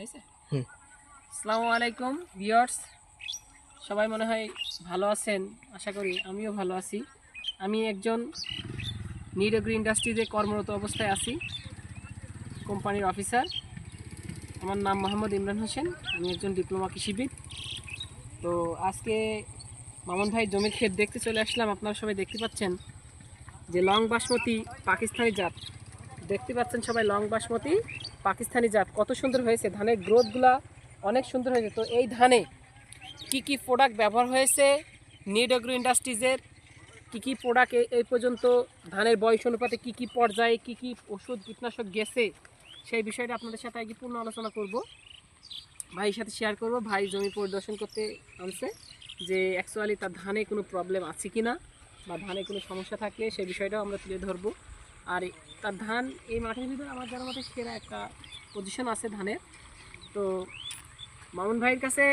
হয়েছে। আসসালামু আলাইকুম ভিউয়ার্স। সবাই মনে হয় ভালো আছেন? আশা করি আমিও ভালো আছি। আমি একজন নিড ইন্ডাস্ট্রিতে কর্মরত অবস্থায় আছি কোম্পানির অফিসার। আমার নাম মোহাম্মদ ইমরান হোসেন আমি একজন ডিপ্লোমা কৃষিবিদ। তো আজকে মামুন ভাই জমির ক্ষেত দেখতে চলে আসলাম। আপনারা সবাই দেখতে পাচ্ছেন যে লং বাসমতি পাকিস্তানি জাত। দেখতে পাচ্ছেন সবাই লং বাসমতি পাকিস্তানি জাত, কত সুন্দর হয়েছে। ধানের গ্রোথগুলা অনেক সুন্দর হয়েছে। তো এই ধানে কি কি প্রোডাক্ট ব্যবহার হয়েছে নিড এগ্রো ইন্ডাস্ট্রিজের কি কি প্রোডাক্ট এই পর্যন্ত ধানের বয়স অনুপাতে কি কি পর্যায়ে কি কি ওষুধ কীটনাশক গেছে? সেই বিষয়টা আপনাদের সাথে আগে পূর্ণ আলোচনা করব। ভাইয়ের সাথে শেয়ার করব। ভাই জমি পরিদর্শন করতে আনছে যে অ্যাকচুয়ালি তার ধানে কোনো প্রবলেম আছে কি না বা ধানে কোনো সমস্যা থাকলে সেই বিষয়টাও আমরা তুলে ধরবো। আর তার ধান এই মাঠের ভিতরে আমার জানার মতে সেরা একটা পজিশন আছে ধানের। তো মামুন ভাইয়ের কাছে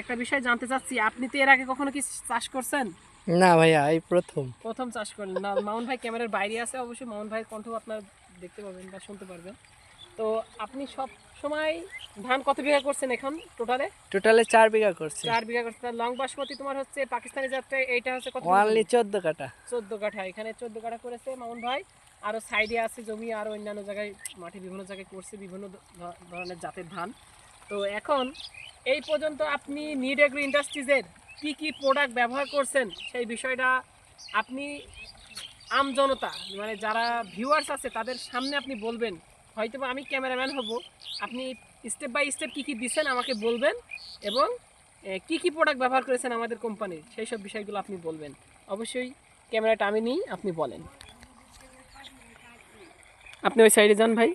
একটা বিষয় জানতে চাচ্ছি আপনি তো এর আগে কখনো কি চাষ করছেন? না ভাইয়া এই প্রথম। প্রথম চাষ করলেন না মামুন ভাই ক্যামেরার বাইরে আছে অবশ্যই মামুন ভাইয়ের কণ্ঠ আপনার দেখতে পাবেন বা শুনতে পারবেন। তো আপনি সব সময় ধান কত বিঘা করছেন এখন টোটালে? টোটালে চার বিঘা করছি। চার বিঘা করছেন। লং বাসমতি তোমার হচ্ছে পাকিস্তানি যাত্রা এইটা হচ্ছে কত চোদ্দ কাটা চোদ্দ কাঠা। এখানে চোদ্দ কাঠা করেছে মামুন ভাই। আরও সাইডে আছে জমি আরও অন্যান্য জায়গায়, মাঠে বিভিন্ন জায়গায় করছে বিভিন্ন ধরনের জাতের ধান। তো এখন এই পর্যন্ত আপনি নিড এগ্রো ইন্ডাস্ট্রিজের কি কি প্রোডাক্ট ব্যবহার করছেন, সেই বিষয়টা আপনি আম জনতা মানে যারা ভিউয়ার্স আছে, তাদের সামনে আপনি বলবেন। হয়তো আমি ক্যামেরাম্যান হব, আপনি স্টেপ বাই স্টেপ কী কী দিচ্ছেন আমাকে বলবেন এবং কি কি প্রোডাক্ট ব্যবহার করেছেন আমাদের কোম্পানির সেই সব বিষয়গুলো আপনি বলবেন। অবশ্যই ক্যামেরাটা আমি নিই, আপনি বলেন। আপনি ওই সাইডে যান ভাই।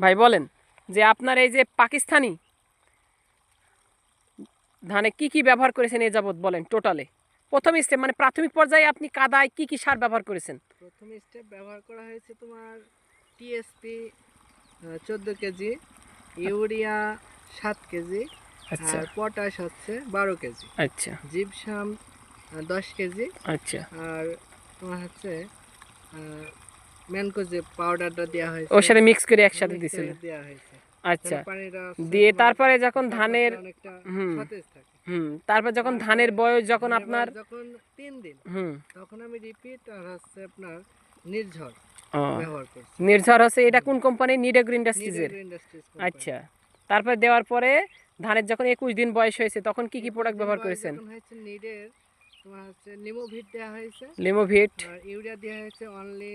ভাই বলেন যে আপনার এই যে পাকিস্তানি ধানে কি কি ব্যবহার করেছেন এ যাবৎ বলেন টোটালে। প্রথম স্টেপ মানে প্রাথমিক পর্যায়ে আপনি কাদায় কি কি সার ব্যবহার করেছেন? প্রথম স্টেপ ব্যবহার করা হয়েছে তোমার টিএসপি চোদ্দ কেজি ইউরিয়া সাত কেজি আচ্ছা। আর পটাশ হচ্ছে বারো কেজি। আচ্ছা। জিপসাম দশ কেজি। আচ্ছা। আর তোমার হচ্ছে ম্যানকো যে পাউডারটা দেওয়া হয়েছে। ওর সাথে মিক্স করে একসাথে দেওয়া হয়েছে। আচ্ছা। দিয়ে তারপরে যখন ধানের হুম। হুম। তারপর যখন ধানের বয়স যখন আপনার যখন তিন দিন হুম। তখন আমি রিপিট আর হচ্ছে আপনার নির্ঝর নির্ঝর হচ্ছে এটা কোন কোম্পানি নিড এগ্রো ইন্ডাস্ট্রিজের আচ্ছা। তারপর দেওয়ার পরে ধানের যখন একুশ দিন বয়স হয়েছে তখন কি কি প্রোডাক্ট ব্যবহার করেছেন? নিডের তোমার হচ্ছে লিমোভিট দেওয়া হয়েছে। লিমোভিট ইউরিয়া দেওয়া হয়েছে অনলি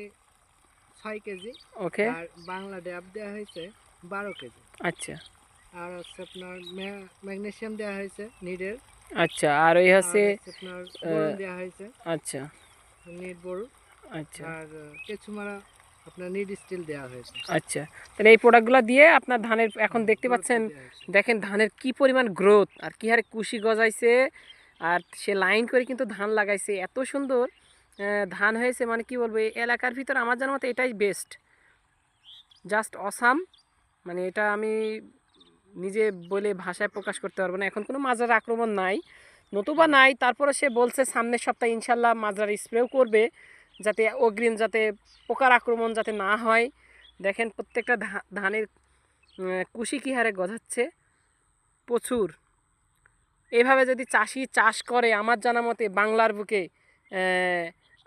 ছয় কেজি। ওকে। আর বাংলা ড্যাব দেওয়া হয়েছে বারো কেজি। আচ্ছা। আর হচ্ছে আপনার ম্যাগনেসিয়াম দেওয়া হয়েছে নিডের। আচ্ছা আর ওই হচ্ছে আপনার দেওয়া হয়েছে। আচ্ছা। নিড বোর আচ্ছা। আর কেঁচুমারা আপনার নিড স্টিল দেওয়া হয়েছে। আচ্ছা। তাহলে এই প্রোডাক্টগুলো দিয়ে আপনার ধানের এখন দেখতে পাচ্ছেন দেখেন ধানের কি পরিমাণ গ্রোথ আর কি হারে কুশি গজাইছে আর সে লাইন করে কিন্তু ধান লাগাইছে এত সুন্দর। ধান হয়েছে মানে কি বলব এই এলাকার ভিতর আমার জানার মতো এটাই বেস্ট জাস্ট অসাম মানে এটা আমি নিজে বলে ভাষায় প্রকাশ করতে পারব না। এখন কোনো মাজার আক্রমণ নাই। নতুবা নাই তারপরে সে বলছে সামনের সপ্তাহে ইনশাল্লাহ মাজার স্প্রেও করবে যাতে অগ্রিম যাতে পোকার আক্রমণ যাতে না হয়। দেখেন প্রত্যেকটা ধানের কুশি কী হারে গজাচ্ছে? প্রচুর। এভাবে যদি চাষি চাষ করে আমার জানা মতে বাংলার বুকে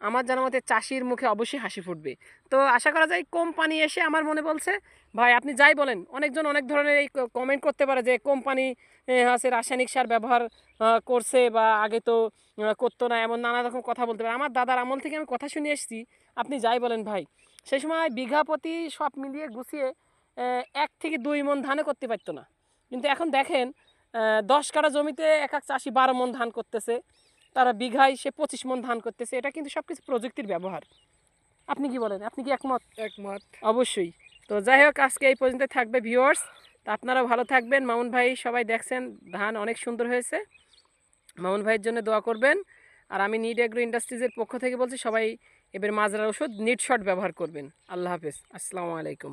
আমার জানা মতে চাষির মুখে অবশ্যই হাসি ফুটবে। তো আশা করা যায় কোম্পানি এসে আমার মনে বলছে, ভাই, আপনি যাই বলেন। অনেকজন অনেক ধরনের এই কমেন্ট করতে পারে যে, কোম্পানি হচ্ছে রাসায়নিক সার ব্যবহার করছে বা আগে তো করতো না, এমন নানা রকম কথা বলতে পারে। আমার দাদার আমল থেকে আমি কথা শুনে এসেছি, আপনি যাই বলেন ভাই। সেই সময় বিঘাপতি সব মিলিয়ে গুছিয়ে এক থেকে দুই মন ধানে করতে পারতো না। কিন্তু এখন দেখেন দশ কাঠা জমিতে এক এক চাষি বারো মন ধান করতেছে। তারা বিঘায় সে পঁচিশ মন ধান করতেছে। এটা কিন্তু সব কিছু প্রযুক্তির ব্যবহার। আপনি কি বলেন? আপনি কি একমত? একমত। অবশ্যই। তো যাই হোক আজকে এই পর্যন্ত থাকবে ভিউয়ার্স তা আপনারা ভালো থাকবেন। মামুন ভাই সবাই দেখছেন ধান অনেক সুন্দর হয়েছে। মামুন ভাইয়ের জন্য দোয়া করবেন। আর আমি নিড এগ্রো ইন্ডাস্ট্রিজের পক্ষ থেকে বলছি সবাই এবার মাজরার ওষুধ নিট শট ব্যবহার করবেন। আল্লাহ হাফেজ। আসসালামু আলাইকুম।